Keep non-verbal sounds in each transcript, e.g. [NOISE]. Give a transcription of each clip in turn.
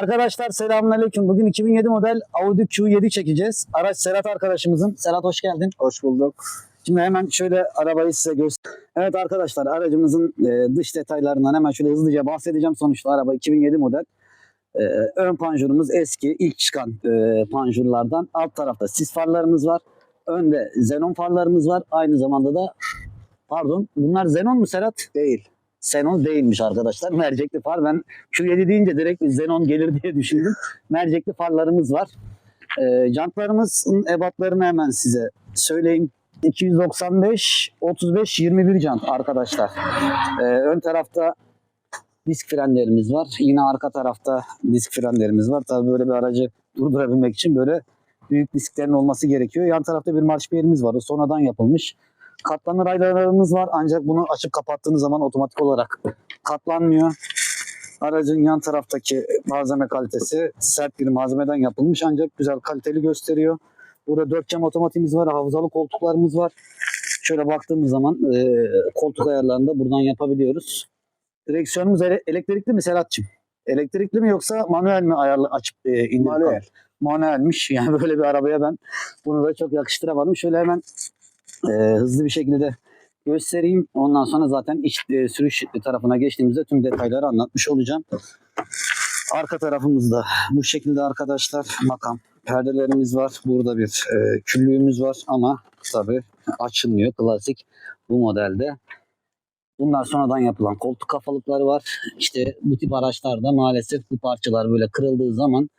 Arkadaşlar selamünaleyküm. Bugün 2007 model Audi Q7 çekeceğiz. Araç Serhat arkadaşımızın. Serhat hoş geldin. Hoş bulduk. Şimdi hemen şöyle arabayı size göster. Evet arkadaşlar aracımızın e, dış detaylarından hemen şöyle hızlıca bahsedeceğim. Sonuçta araba 2007 model. E, ön panjurumuz eski ilk çıkan e, panjurlardan. Alt tarafta sis farlarımız var. Önde xenon farlarımız var. Aynı zamanda da pardon bunlar xenon mu Serhat? Değil. Xenon değilmiş arkadaşlar. Mercekli far. Ben Q7 deyince direkt bir Xenon gelir diye düşündüm. Mercekli farlarımız var. E, jantlarımızın ebatlarını hemen size söyleyeyim. 295 35 21 jant arkadaşlar. E, ön tarafta disk frenlerimiz var. Yine arka tarafta disk frenlerimiz var. Tabii böyle bir aracı durdurabilmek için böyle büyük disklerin olması gerekiyor. Yan tarafta bir marş yerimiz var. O sonradan yapılmış. Katlanır aynalarımız var ancak bunu açıp kapattığınız zaman otomatik olarak katlanmıyor. Aracın yan taraftaki malzeme kalitesi sert bir malzemeden yapılmış ancak güzel kaliteli gösteriyor. Burada dört cam otomatimiz var, hafızalı koltuklarımız var. Şöyle baktığımız zaman e, koltuk ayarlarını da buradan yapabiliyoruz. Direksiyonumuz ele- elektrikli mi Serhat'cığım? Elektrikli mi yoksa manuel mi ayarlı açıp e, indirip Manuel. manuelmiş. [LAUGHS] Yani böyle bir arabaya ben bunu da çok yakıştıramadım. Şöyle hemen e, hızlı bir şekilde göstereyim. Ondan sonra zaten iç e, sürüş tarafına geçtiğimizde tüm detayları anlatmış olacağım. Arka tarafımızda bu şekilde arkadaşlar makam perdelerimiz var. Burada bir e, küllüğümüz var ama tabi açılmıyor. Klasik bu modelde. Bunlar sonradan yapılan koltuk kafalıkları var. İşte bu tip araçlarda maalesef bu parçalar böyle kırıldığı zaman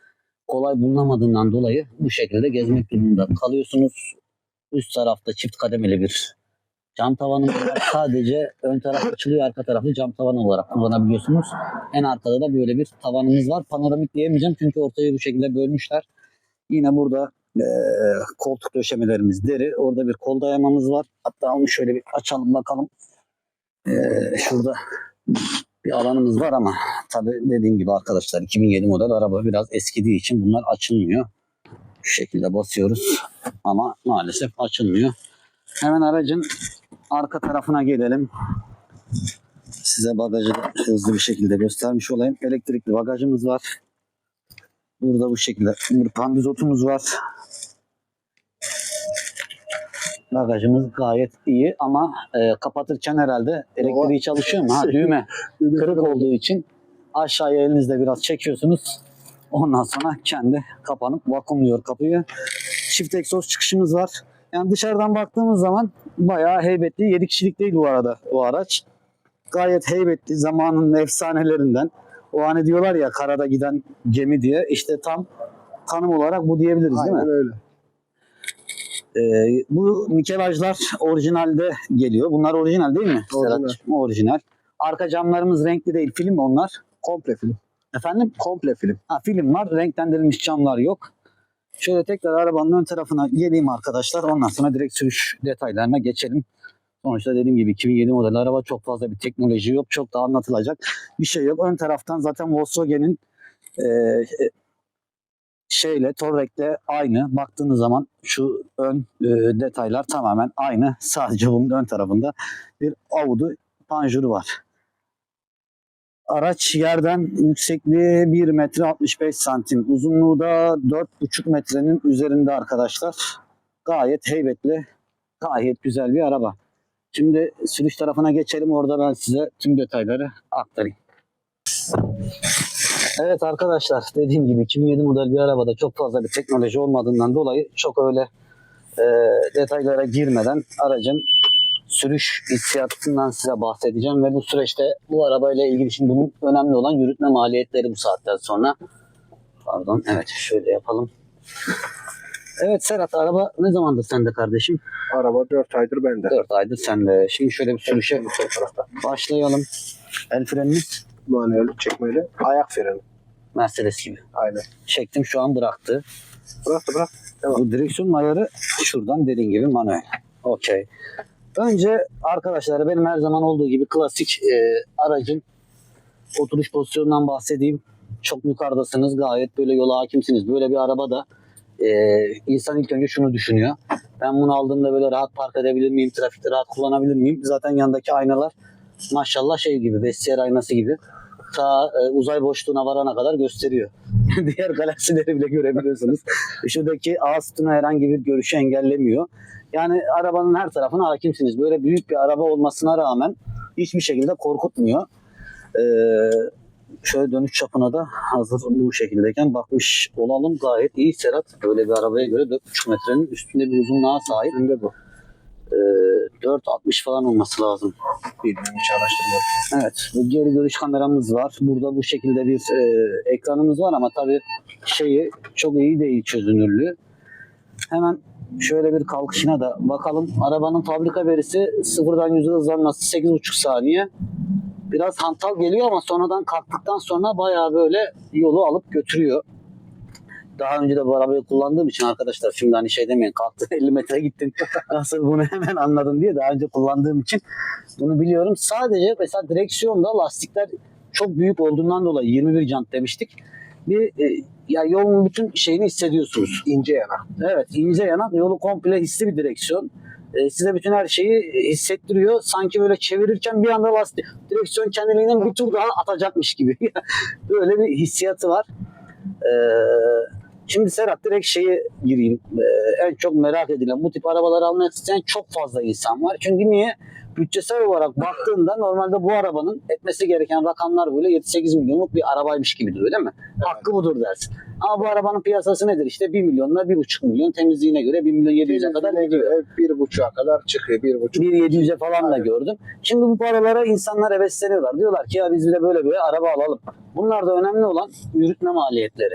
kolay bulunamadığından dolayı bu şekilde gezmek durumunda kalıyorsunuz. Üst tarafta çift kademeli bir cam tavanımız var. [LAUGHS] Sadece ön taraf açılıyor, arka tarafı cam tavan olarak kullanabiliyorsunuz. En arkada da böyle bir tavanımız var. Panoramik diyemeyeceğim çünkü ortayı bu şekilde bölmüşler. Yine burada eee, koltuk döşemelerimiz deri. Orada bir kol dayamamız var. Hatta onu şöyle bir açalım bakalım. Eee, şurada bir alanımız var ama tabii dediğim gibi arkadaşlar 2007 model araba biraz eskidiği için bunlar açılmıyor. Şu şekilde basıyoruz ama maalesef açılmıyor. Hemen aracın arka tarafına gelelim. Size bagajı hızlı bir şekilde göstermiş olayım. Elektrikli bagajımız var. Burada bu şekilde bir pandizotumuz var. Bagajımız gayet iyi ama e, kapatırken herhalde elektriği çalışıyor mu? Ha [LAUGHS] düğme kırık olduğu için aşağıya elinizle biraz çekiyorsunuz. Ondan sonra kendi kapanıp vakumluyor kapıyı. Çift egzoz çıkışımız var. Yani dışarıdan baktığımız zaman bayağı heybetli. 7 kişilik değil bu arada bu araç. Gayet heybetli. Zamanın efsanelerinden. O hani diyorlar ya karada giden gemi diye. İşte tam tanım olarak bu diyebiliriz değil mi? Aynen öyle. Ee, bu nikelajlar orijinalde geliyor. Bunlar orijinal değil mi? Orijinal. Serhat'cığım? Orijinal. Arka camlarımız renkli değil. Film onlar. Komple film. Efendim? Komple film. Ha, film var. Renklendirilmiş camlar yok. Şöyle tekrar arabanın ön tarafına geleyim arkadaşlar. Ondan sonra direkt sürüş detaylarına geçelim. Sonuçta dediğim gibi 2007 model araba çok fazla bir teknoloji yok. Çok da anlatılacak bir şey yok. Ön taraftan zaten Volkswagen'in e, e, şeyle Touareg'le aynı. Baktığınız zaman şu ön e, detaylar tamamen aynı. Sadece bunun ön tarafında bir Audi panjuru var. Araç yerden yüksekliği 1 metre 65 santim. Uzunluğu da 4,5 metrenin üzerinde arkadaşlar. Gayet heybetli, gayet güzel bir araba. Şimdi sürüş tarafına geçelim. Orada ben size tüm detayları aktarayım. Evet arkadaşlar dediğim gibi 2007 model bir arabada çok fazla bir teknoloji olmadığından dolayı çok öyle e, detaylara girmeden aracın sürüş hissiyatından size bahsedeceğim ve bu süreçte bu arabayla ilgili şimdi bunun önemli olan yürütme maliyetleri bu saatten sonra. Pardon evet şöyle yapalım. Evet Serhat araba ne zamandır sende kardeşim? Araba 4 aydır bende. 4 aydır sende. Şimdi şöyle bir sürüşe başlayalım. El frenimiz Manuel çekmeli. Ayak freni. Mercedes gibi. Aynen. Çektim şu an bıraktı. Bırak da bırak. Bu direksiyon ayarı şuradan dediğin gibi manuel. Okey. Önce arkadaşlar benim her zaman olduğu gibi klasik e, aracın oturuş pozisyonundan bahsedeyim. Çok yukarıdasınız gayet böyle yola hakimsiniz. Böyle bir arabada e, insan ilk önce şunu düşünüyor. Ben bunu aldığımda böyle rahat park edebilir miyim? Trafikte rahat kullanabilir miyim? Zaten yanındaki aynalar maşallah şey gibi vestiyer aynası gibi. ta e, uzay boşluğuna varana kadar gösteriyor. [LAUGHS] Diğer galaksileri bile görebiliyorsunuz. Şuradaki ağ sütunu herhangi bir görüşü engellemiyor. Yani arabanın her tarafına hakimsiniz. Böyle büyük bir araba olmasına rağmen hiçbir şekilde korkutmuyor. Ee, şöyle dönüş çapına da hazır bu şekildeyken bakmış olalım. Gayet iyi Serhat. Böyle bir arabaya göre 4,5 metrenin üstünde bir uzunluğa sahip. Şimdi bu. Ee, 4.60 falan olması lazım. Bilmiyorum hiç araştırmadım. Evet, bu geri görüş kameramız var. Burada bu şekilde bir e, ekranımız var ama tabii şeyi çok iyi değil çözünürlüğü. Hemen şöyle bir kalkışına da bakalım. Arabanın fabrika verisi sıfırdan yüze hızlanması 8,5 saniye. Biraz hantal geliyor ama sonradan kalktıktan sonra bayağı böyle yolu alıp götürüyor. Daha önce de bu arabayı kullandığım için arkadaşlar şimdi hani şey demeyin kalktın [LAUGHS] 50 metre gittin nasıl bunu hemen anladın diye daha önce kullandığım için bunu biliyorum. Sadece mesela direksiyonda lastikler çok büyük olduğundan dolayı 21 jant demiştik. Bir e, ya yolun bütün şeyini hissediyorsunuz. İnce yana. Evet ince yanak yolu komple hisli bir direksiyon. E, size bütün her şeyi hissettiriyor. Sanki böyle çevirirken bir anda lastik direksiyon kendiliğinden bir tur daha atacakmış gibi. [LAUGHS] böyle bir hissiyatı var. E, şimdi Serhat direkt şeye gireyim. E, en çok merak edilen bu tip arabaları almak isteyen çok fazla insan var. Çünkü niye? Bütçesel olarak baktığında normalde bu arabanın etmesi gereken rakamlar böyle 7-8 milyonluk bir arabaymış gibi duruyor değil mi? Hakkı budur dersin. Ama bu arabanın piyasası nedir? İşte 1 milyonla 1,5 milyon temizliğine göre 1 milyon 700'e kadar gidiyor. göre bir buçuğa kadar çıkıyor. Bir buçuk. 1.700'e falan da gördüm. Şimdi bu paralara insanlar hevesleniyorlar. Diyorlar ki ya biz de böyle böyle araba alalım. Bunlar da önemli olan yürütme maliyetleri.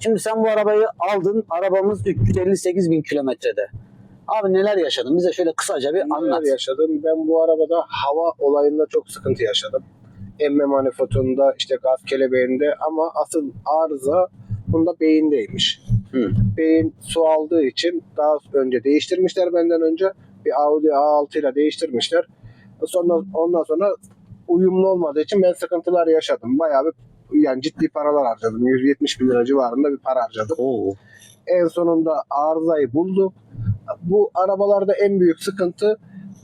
Şimdi sen bu arabayı aldın. Arabamız 358 bin kilometrede. Abi neler yaşadın? Bize şöyle kısaca bir anlat. Neler yaşadım? Ben bu arabada hava olayında çok sıkıntı yaşadım. Emme manifoldunda işte gaz kelebeğinde ama asıl arıza bunda beyindeymiş. Hı. Beyin su aldığı için daha önce değiştirmişler benden önce. Bir Audi A6 ile değiştirmişler. Sonra ondan sonra uyumlu olmadığı için ben sıkıntılar yaşadım. Bayağı bir yani ciddi paralar harcadım. 170 bin lira civarında bir para harcadım. Oo. En sonunda arızayı bulduk. Bu arabalarda en büyük sıkıntı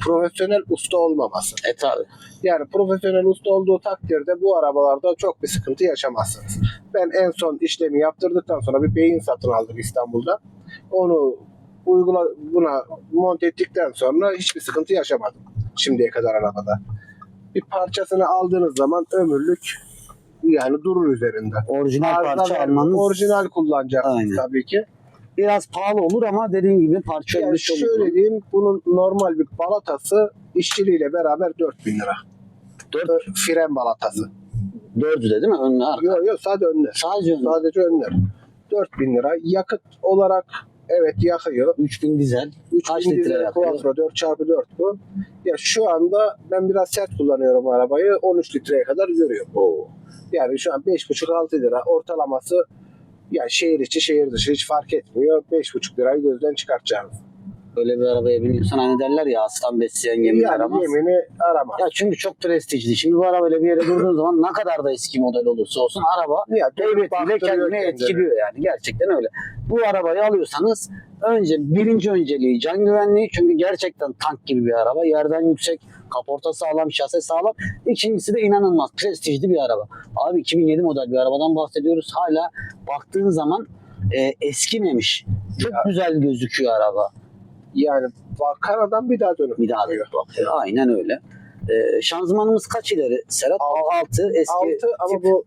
profesyonel usta olmaması. E tabi. Yani profesyonel usta olduğu takdirde bu arabalarda çok bir sıkıntı yaşamazsınız. Ben en son işlemi yaptırdıktan sonra bir beyin satın aldım İstanbul'da. Onu uygula buna monte ettikten sonra hiçbir sıkıntı yaşamadım şimdiye kadar arabada. Bir parçasını aldığınız zaman ömürlük yani durur üzerinde. Orijinal Arıza parça vermez. almanız orijinal kullanacaksınız Aynen. tabii ki. biraz pahalı olur ama dediğin gibi parça Yani çok şöyle uzun. diyeyim bunun normal bir balatası işçiliğiyle beraber 4000 lira. Dört- Fren balatası. Dördü de değil mi? Önlü arka. Yok yok sadece önler. Sadece önlü. Sadece önler. 4000 lira. Yakıt olarak evet yakıyor. 3000 dizel. 3000 Kaç litre dizel yakıyor? Quattro 4x4 bu. Ya şu anda ben biraz sert kullanıyorum arabayı. 13 litreye kadar görüyor. Oo. Yani şu an 5,5-6 lira ortalaması yani şehir içi şehir dışı hiç fark etmiyor. 5,5 lirayı gözden çıkartacağınız. Böyle bir arabaya biniyorsan hani derler ya aslan besleyen yemin yani aramaz. yemini arama. Ya çünkü çok prestijli. Şimdi bu arabayla bir yere durduğun zaman ne kadar da eski model olursa olsun araba Ya, heybetiyle kendini etkiliyor yani. Gerçekten öyle. Bu arabayı alıyorsanız önce birinci önceliği can güvenliği. Çünkü gerçekten tank gibi bir araba. Yerden yüksek, kaporta sağlam, şase sağlam. İkincisi de inanılmaz prestijli bir araba. Abi 2007 model bir arabadan bahsediyoruz. Hala baktığın zaman e, eskimemiş. Çok Ya. güzel gözüküyor araba. Yani bakan adam bir daha dönüp Bir daha da bakıyor. bakıyor. Aynen öyle. Ee, şanzımanımız kaç ileri Serhat? 6 eski. 6 ama tip. bu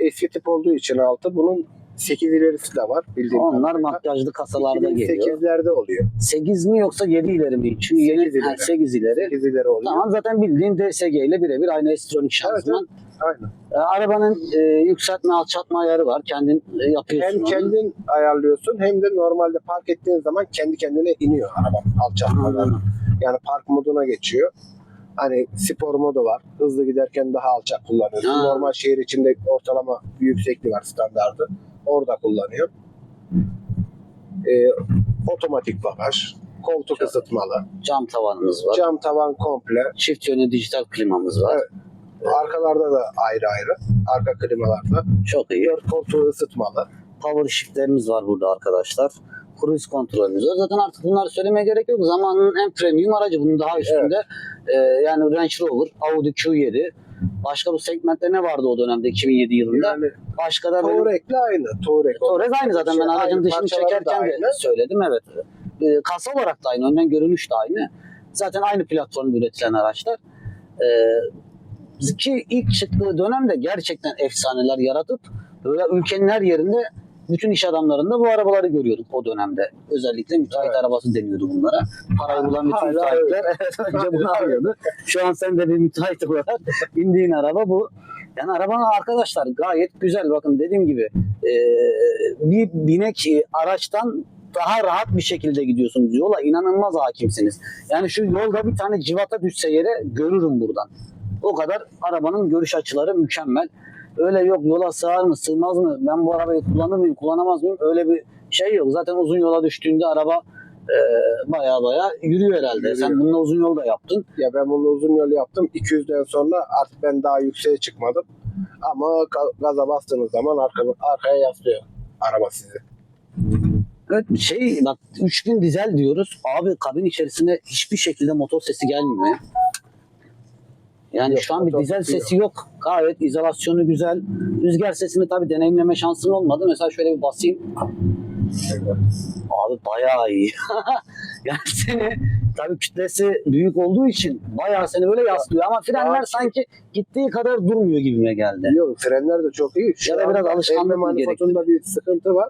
eski tip olduğu için 6. Bunun 8 ilerisi de var bildiğim Onlar kadarıyla. makyajlı kasalarda geliyor. 2008'lerde oluyor. 8 mi yoksa 7 ileri mi? Çünkü yeni Sekiz ileri. 8 ileri. 8 ileri oluyor. Tamam zaten bildiğin DSG ile birebir aynı elektronik şanzıman. Aynen. Ee, arabanın e, yükseltme alçaltma ayarı var. Kendin e, yapıyorsun Hem onu. kendin ayarlıyorsun hem de normalde park ettiğin zaman kendi kendine iniyor arabanın alçaltmaları. Anladım. Yani park moduna geçiyor. Hani spor modu var. Hızlı giderken daha alçak kullanıyorsun. Ha. Normal şehir içinde ortalama bir yüksekliği var standardı. Orada kullanıyor. Ee, otomatik bagaj. Koltuk Çok- ısıtmalı. Cam tavanımız var. Cam tavan komple. Çift yönlü dijital klimamız var. Evet. Arkalarda da ayrı ayrı. Arka klimalarda. Çok iyi. Dört koltuğu ısıtmalı. Power shiftlerimiz var burada arkadaşlar. Cruise kontrolümüz var. Zaten artık bunları söylemeye gerek yok. Zamanın en premium aracı. Bunun daha üstünde e, yani Range Rover, Audi Q7, Başka bu segmentte ne vardı o dönemde 2007 yılında? Yani Başka da benim Touareg'le aynı. Touareg. Torres aynı zaten ben aracın dışını çekerken de aynı. söyledim evet. Ee, kasa olarak da aynı, önden görünüş de aynı. Zaten aynı platformda üretilen araçlar. Ee, ki ilk çıktığı dönemde gerçekten efsaneler yaratıp böyle ülkenin her yerinde bütün iş adamlarında bu arabaları görüyorduk o dönemde. Özellikle müteahhit Evet. arabası deniyordu bunlara. Parayı bulan bütün müteahhitler [LAUGHS] önce bunu Hala alıyordu. Şu an sen de bir müteahhit olarak [LAUGHS] bindiğin araba bu. Yani arabanın arkadaşlar gayet güzel. Bakın dediğim gibi e, bir binek e, araçtan daha rahat bir şekilde gidiyorsunuz. Yola inanılmaz hakimsiniz. Yani şu yolda bir tane civata düşse yere görürüm buradan. O kadar arabanın görüş açıları mükemmel. Öyle yok yola sığar mı sığmaz mı ben bu arabayı kullanır mıyım kullanamaz mıyım öyle bir şey yok. Zaten uzun yola düştüğünde araba e, baya baya yürüyor herhalde. Yürüyor. Sen bununla uzun yolda yaptın. Ya ben bunu uzun yol yaptım. 200'den sonra artık ben daha yükseğe çıkmadım. Ama ga- gaza bastığınız zaman arka, arkaya yaslıyor araba sizi. Evet şey bak 3000 dizel diyoruz. Abi kabin içerisine hiçbir şekilde motor sesi gelmiyor. Ya. Yani Yok, şu an bir dizel sesi sesi yok. Gayet izolasyonu güzel. Rüzgar sesini tabii deneyimleme şansın olmadı. Mesela şöyle bir basayım. Abi bayağı iyi. [LAUGHS] yani seni tabii kütlesi büyük olduğu için bayağı seni böyle yaslıyor ama frenler sanki gittiği kadar durmuyor gibime geldi. Yok frenler de çok iyi. Şu Ya da biraz alışkanlık mı manifoldunda bir sıkıntı var.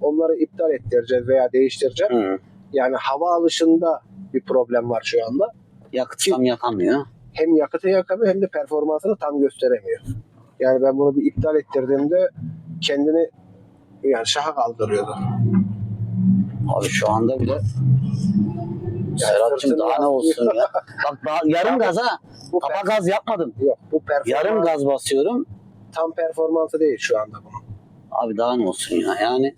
Onları iptal ettireceğiz veya değiştireceğiz. Hı. Yani hava alışında bir problem var şu anda. Yakıt tam yakamıyor. Hem yakıtı yakamıyor hem de performansını tam gösteremiyor. Yani ben bunu bir iptal ettirdiğimde kendini yani şaha kaldırıyordu. Abi şu anda bile Serhat'cığım daha ne olsun ya. Bak daha yarım gaz ha. Kapa gaz yapmadım. yok bu performans Yarım gaz basıyorum. tam performansı değil şu anda bunun. Abi daha ne olsun ya. Yani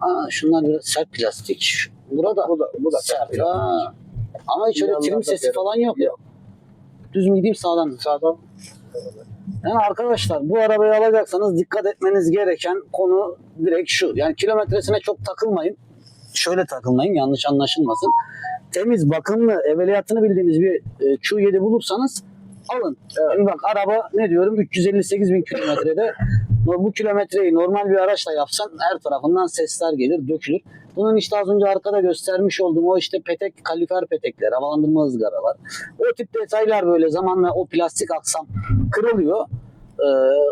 Aa, şunlar biraz sert plastik. Burada Bu da bu da sert. Ha. Ama hiç öyle trim sesi falan yok. Yok. Düz mü gideyim sağdan? mı? Sağdan Yani arkadaşlar bu arabayı alacaksanız dikkat etmeniz gereken konu direkt şu. Yani kilometresine çok takılmayın. Şöyle takılmayın yanlış anlaşılmasın. Temiz, bakımlı, evveliyatını bildiğiniz bir e, Q7 bulursanız alın. Evet. Şimdi bak araba ne diyorum 358 bin kilometrede bu kilometreyi normal bir araçla yapsan her tarafından sesler gelir, dökülür. Bunun işte az önce arkada göstermiş olduğum o işte petek, kalifer petekler, havalandırma ızgaralar. O tip detaylar böyle zamanla o plastik aksam kırılıyor. Ee,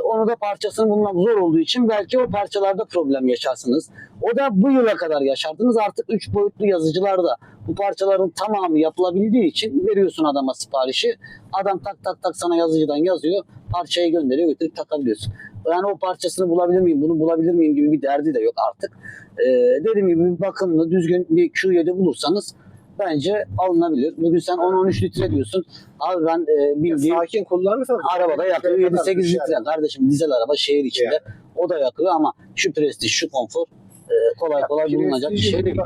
onu da parçasını bulmak zor olduğu için belki o parçalarda problem yaşarsınız. O da bu yıla kadar yaşardınız. Artık 3 boyutlu yazıcılarda bu parçaların tamamı yapılabildiği için veriyorsun adama siparişi. Adam tak tak tak sana yazıcıdan yazıyor. Parçayı gönderiyor götürüp takabiliyorsun. Yani o parçasını bulabilir miyim, bunu bulabilir miyim gibi bir derdi de yok artık. Ee, dediğim gibi bir bakımlı, düzgün bir Q7 bulursanız bence alınabilir. Bugün sen 10-13 litre diyorsun. Abi ben e, bildiğim sakin kullanırsanız arabada yakıyor 7-8 litre. Kardeşim dizel araba şehir içinde o da yakıyor ama şu prestij, şu konfor e, kolay kolay bulunacak bir şey değil.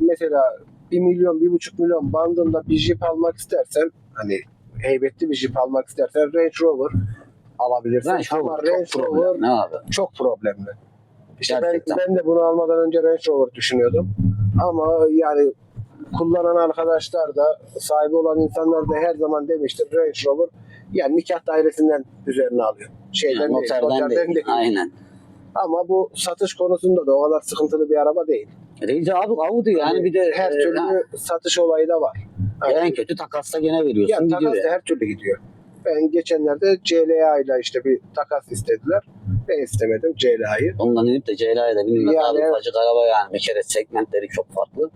Mesela 1 milyon, 1,5 milyon bandında bir Jeep almak istersen hani heybetli bir Jeep almak istersen Range Rover alabilirsin. Range Rover Range çok Rover problem. Ne abi? çok problemli. İşte ben, Gerçekten. ben de bunu almadan önce Range Rover düşünüyordum. Ama yani kullanan arkadaşlar da sahibi olan insanlar da her zaman demiştir Range Rover yani nikah dairesinden üzerine alıyor. Şeyden Yani değil, noterden değil. değil. Aynen. Ama bu satış konusunda da o kadar sıkıntılı bir araba değil. Değil abi Audi yani bir de her e, türlü ha, satış olayı da var. en kötü takasla gene veriyorsun. Yani. her türlü gidiyor. Ben geçenlerde CLA ile işte bir takas istediler. Ben istemedim CLA'yı. Ondan inip de CLA'ya da binilmez Yani abi. Ufacık araba yani. Bir kere segmentleri çok farklı.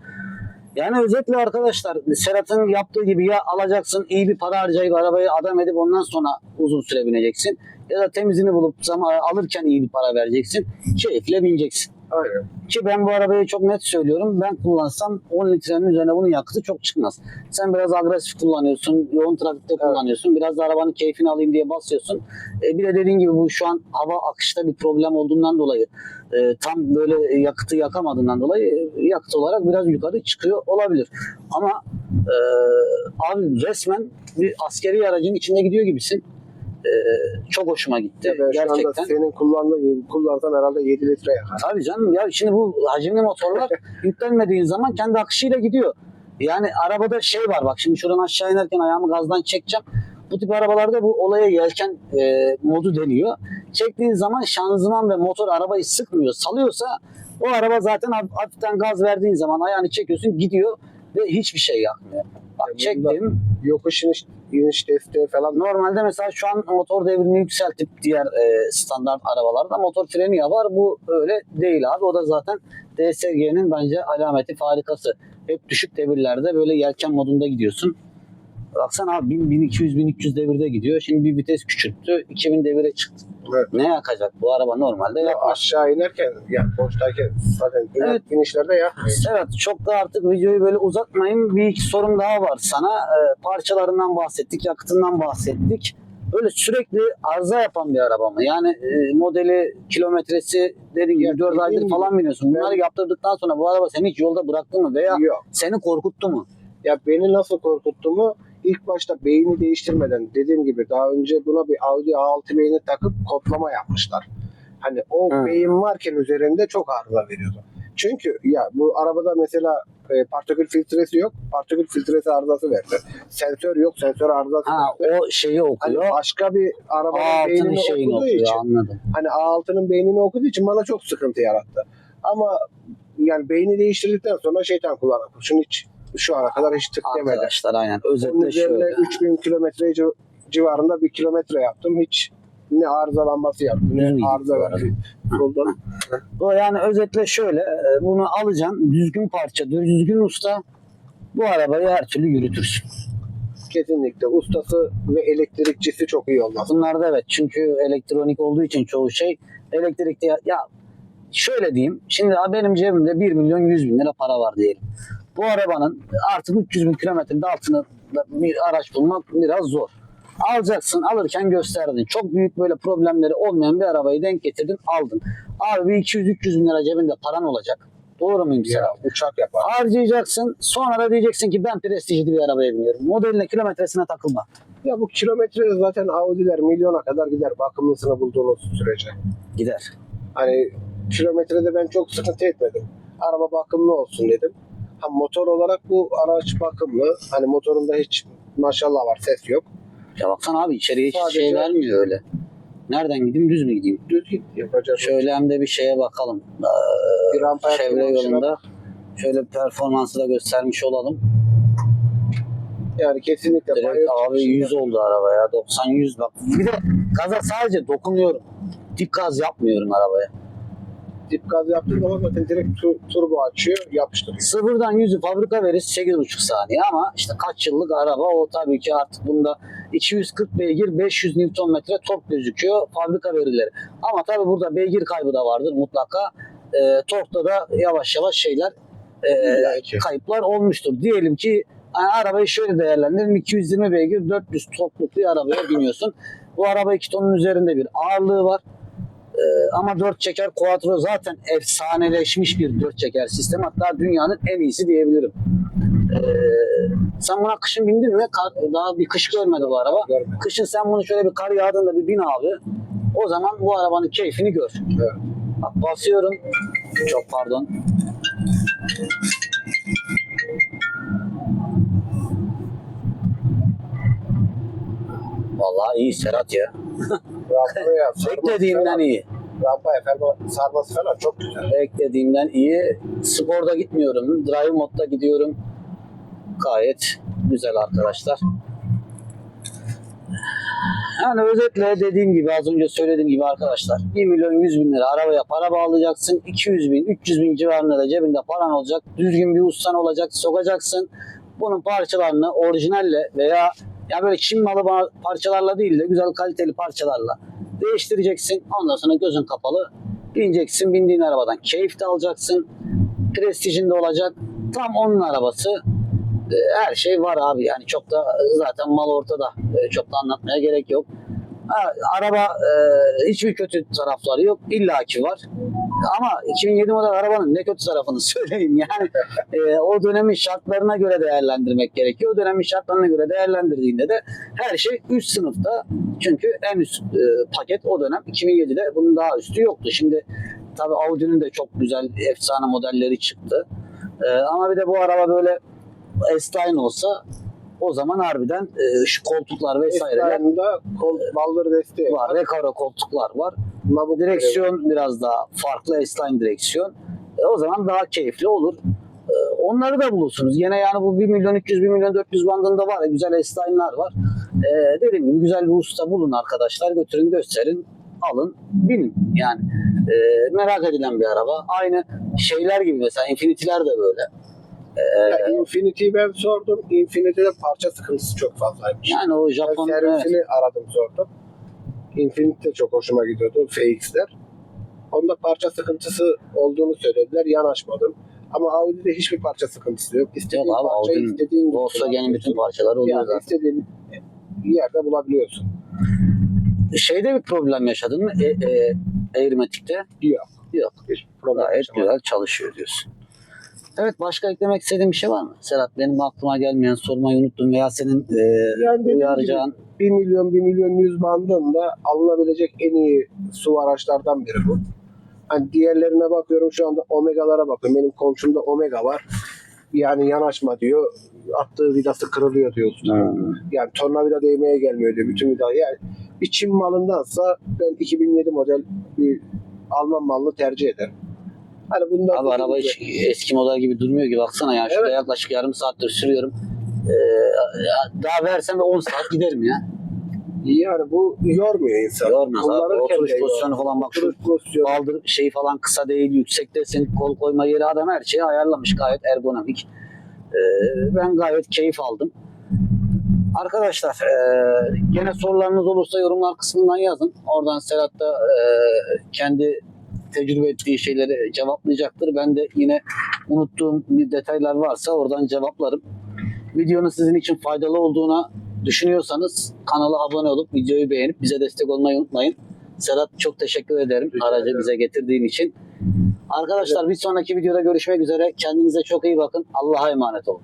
Yani özetle arkadaşlar Serhat'ın yaptığı gibi ya alacaksın iyi bir para harcayıp arabayı adam edip ondan sonra uzun süre bineceksin. Ya da temizini bulup zaman alırken iyi bir para vereceksin. Keyifle bineceksin. Aynen. Ki ben bu arabayı çok net söylüyorum. Ben kullansam 10 litrenin üzerine bunun yakıtı çok çıkmaz. Sen biraz agresif kullanıyorsun. Yoğun trafikte kullanıyorsun. Biraz da arabanın keyfini alayım diye basıyorsun. E, bir de dediğin gibi bu şu an hava akışta bir problem olduğundan dolayı e, tam böyle yakıtı yakamadığından dolayı e, yakıt olarak biraz yukarı çıkıyor olabilir. Ama e, abi resmen bir askeri aracın içinde gidiyor gibisin. E, çok hoşuma gitti. Şu anda Gerçekten. senin kullandığın gibi kullansan herhalde 7 litre yakar. Tabii canım ya şimdi bu hacimli motorlar [LAUGHS] yüklenmediğin zaman kendi akışıyla gidiyor. Yani arabada şey var bak şimdi şuradan aşağı inerken ayağımı gazdan çekeceğim. Bu tip arabalarda bu olaya yelken e, modu deniyor. Çektiğin zaman şanzıman ve motor arabayı sıkmıyor, salıyorsa o araba zaten haf- hafiften gaz verdiğin zaman ayağını çekiyorsun gidiyor ve hiçbir şey yapmıyor. Bak çektim. Yokuş iniş, iniş desteği falan Normalde mesela şu an motor devrini yükseltip diğer e, standart arabalarda motor freni yapar. Bu öyle değil abi. O da zaten DSG'nin bence alameti farikası. Hep düşük devirlerde böyle yelken modunda gidiyorsun. Baksana abi 1000, 1200, 1300 devirde gidiyor. Şimdi bir vites küçülttü. 2000 devire çıktı. Evet. Ne yakacak bu araba normalde? Ya Yakmaz. aşağı inerken yani boştayken zaten Evet. inişlerde yapmıyor. Evet çok da artık videoyu böyle uzatmayayım. Bir iki sorum daha var sana. Ee, parçalarından bahsettik, yakıtından bahsettik. Böyle sürekli arıza yapan bir araba mı? Yani e, modeli, kilometresi dediğin gibi Ya 4 aydır falan biniyorsun. Bunları ben- yaptırdıktan sonra bu araba seni hiç yolda bıraktı mı? Veya Yok. seni korkuttu mu? Ya beni nasıl korkuttuğumu ilk başta beyni değiştirmeden dediğim gibi daha önce buna bir Audi A6 beyni takıp kodlama yapmışlar. Hani o Hı. beyin varken üzerinde çok arıza veriyordu. Çünkü ya bu arabada mesela e, partikül filtresi yok. Partikül filtresi arızası verdi. Sensör yok. Sensör arızası Ha verdi. o şeyi Hani okuyor. başka bir arabanın Altının beynini şeyini okuduğu okuyor için anladım. hani A6'nın beynini okuduğu için bana çok sıkıntı yarattı. Ama yani beyni değiştirdikten sonra şeytan kullanan kurşun hiç şu ana kadar hiç tık demedi. Arkadaşlar aynen özetle şöyle. 3000 kilometre civ- civarında bir kilometre yaptım. Hiç ne arızalanması yaptım Düz ne arıza verdi. Yoldan. Yani özetle şöyle e, bunu alacaksın düzgün parça düzgün usta bu arabayı her türlü yürütürsün. Kesinlikle ustası ve elektrikçisi çok iyi olmaz. Bunlarda evet çünkü elektronik olduğu için çoğu şey elektrikte ya, ya şöyle diyeyim şimdi benim cebimde 1 milyon 100 bin lira para var diyelim. Bu arabanın artık 300 bin kilometrenin altında bir araç bulmak biraz zor. Alacaksın alırken gösterdin. Çok büyük böyle problemleri olmayan bir arabayı denk getirdin aldın. Abi bir 200-300 bin lira cebinde paran olacak. Doğru muyum? Ya, uçak yapar. Harcayacaksın sonra da diyeceksin ki ben prestijli bir arabaya biniyorum. Modeline kilometresine takılma. Ya bu kilometre zaten Audi'ler milyona kadar gider bakımlısını bulduğunuz sürece. Gider. Hani kilometrede ben çok sıkıntı etmedim. Araba bakımlı olsun dedim. Motor olarak bu araç bakımlı. Hani motorunda hiç maşallah var ses yok. Ya baksana abi içeriye hiç Sadece- şey vermiyor öyle. Nereden gideyim düz mü gideyim? Düz git yapacak. Şöyle hem de bir şeye bakalım. Ee, bir rampa çevre yapıyor, yolunda. Şöyle bir performansı da göstermiş olalım. Yani kesinlikle Direkt bayır abi çıkışında- 100 oldu araba ya. 90-100 bak. Bir de gaza sadece dokunuyorum. Dip gaz yapmıyorum arabaya. Dip gaz yaptığın zaman zaten direkt tu- turbo açıyor, yapıştırıyor. Sıfırdan 100'ü fabrika verir 8,5 saniye ama işte kaç yıllık araba o tabii ki artık bunda 240 beygir 500 Nm tork gözüküyor fabrika verileri. Ama tabii burada beygir kaybı da vardır mutlaka. Ee, torkta da yavaş yavaş şeyler e, kayıplar olmuştur. Diyelim ki yani arabayı şöyle değerlendirelim 220 beygir 400 torkluk bir arabaya biniyorsun. Bu araba 2 tonun üzerinde bir ağırlığı var. Ee, ama 4 çeker Quattro zaten efsaneleşmiş bir 4 çeker sistem. Hatta dünyanın en iyisi diyebilirim. Ee, sen buna kışın bindin mi? Kar- daha bir kış görmedi bu araba. Görmedim. Kışın sen bunu şöyle bir kar yağdığında bir bin abi. O zaman bu arabanın keyfini gör. Evet. Bak basıyorum. Çok pardon. Vallahi iyi Serhat ya. Sarması Beklediğimden iyi. rampaya ferma- sarması falan çok güzel. Beklediğimden iyi. Sporda gitmiyorum. Drive modda gidiyorum. Gayet güzel arkadaşlar. Yani özetle dediğim gibi az önce söylediğim gibi arkadaşlar 1 milyon 100 bin lira arabaya para bağlayacaksın 200 bin 300 bin civarında da cebinde paran olacak düzgün bir ustan olacak sokacaksın bunun parçalarını orijinalle veya ya böyle Çin malı parçalarla değil de güzel kaliteli parçalarla değiştireceksin. Ondan sonra gözün kapalı bineceksin bindiğin arabadan keyif de alacaksın prestijinde olacak. Tam onun arabası. E, her şey var abi yani çok da zaten mal ortada. E, çok da anlatmaya gerek yok. Araba e, hiçbir kötü tarafları yok. İllaki var ama 2007 model arabanın ne kötü tarafını [LAUGHS] söyleyeyim yani e, o dönemin şartlarına göre değerlendirmek gerekiyor. O dönemin şartlarına göre değerlendirdiğinde de her şey üst sınıfta çünkü en üst e, paket o dönem 2007'de bunun daha üstü yoktu. Şimdi tabii Audi'nin de çok güzel efsane modelleri çıktı. E, ama bir de bu araba böyle S-Line olsa O zaman harbiden e, şu koltuklar vesaireler Esra'nda kol baldır desteği var. var. Recaro koltuklar var. Nabuk Direksiyon biraz daha farklı S-Line direksiyon. E, o zaman daha keyifli olur. E, onları da bulursunuz. Yine yani bu 1 milyon 300 1 milyon 400 bandında var ya güzel S-Line'lar var. E, dediğim gibi güzel bir usta bulun arkadaşlar. Götürün gösterin alın binin. Yani e, merak edilen bir araba. Aynı şeyler gibi mesela Infinity'ler de böyle. Ya Infinity'yi ben sordum. Infinity'de parça sıkıntısı çok fazlaymış. Yani o Japon evet. servisini aradım sordum. Infinity de çok hoşuma gidiyordu. FX'ler. Onda parça sıkıntısı olduğunu söylediler. Yanaşmadım. Ama Audi'de hiçbir parça sıkıntısı yok. İstediğin Yok abi, parçayı Audi'nin istediğin gibi Volkswagen'in bütün parçaları oluyor yani zaten. istediğin yerde bulabiliyorsun. Şeyde bir problem yaşadın mı? E, e, Aeromatic'te Yok. yok. Hiç problem Gayet güzel çalışıyor diyorsun. Evet başka eklemek istediğin bir şey var mı? Serhat benim aklıma gelmeyen sormayı unuttum veya senin e, Yani uyaracağın 1 milyon 1 milyon 100 bandında alınabilecek en iyi su araçlardan biri bu. Hani diğerlerine bakıyorum şu anda Omega'lara bakıyorum. Benim komşumda Omega var. Yani yanaşma diyor. Attığı vidası kırılıyor diyor usta. Hmm. Yani tornavida değmeye gelmiyor diyor bütün vida. Yani bir Çin malındansa ben 2007 model bir Alman malını tercih ederim. Hani bundan Abi araba hiç eski model gibi durmuyor ki baksana ya. Şurada Evet. yaklaşık yarım saattir sürüyorum. Ee, daha versem 10 saat giderim ya. yani bu yormuyor insanı. Yormaz abi. Oturuş pozisyonu falan bak şu pozisyonu. baldır şey falan kısa değil yüksektesin kol koyma yeri adam her şeyi ayarlamış gayet ergonomik. Ee, ben gayet keyif aldım. Arkadaşlar e, gene sorularınız olursa yorumlar kısmından yazın. Oradan Serhat da e, kendi tecrübe ettiği şeyleri cevaplayacaktır. Ben de yine unuttuğum bir detaylar varsa oradan cevaplarım. Videonun sizin için faydalı olduğuna düşünüyorsanız kanala abone olup videoyu beğenip bize destek olmayı unutmayın. Serhat çok teşekkür ederim Rica aracı ederim. bize getirdiğin için. Arkadaşlar bir sonraki videoda görüşmek üzere. Kendinize çok iyi bakın. Allah'a emanet olun.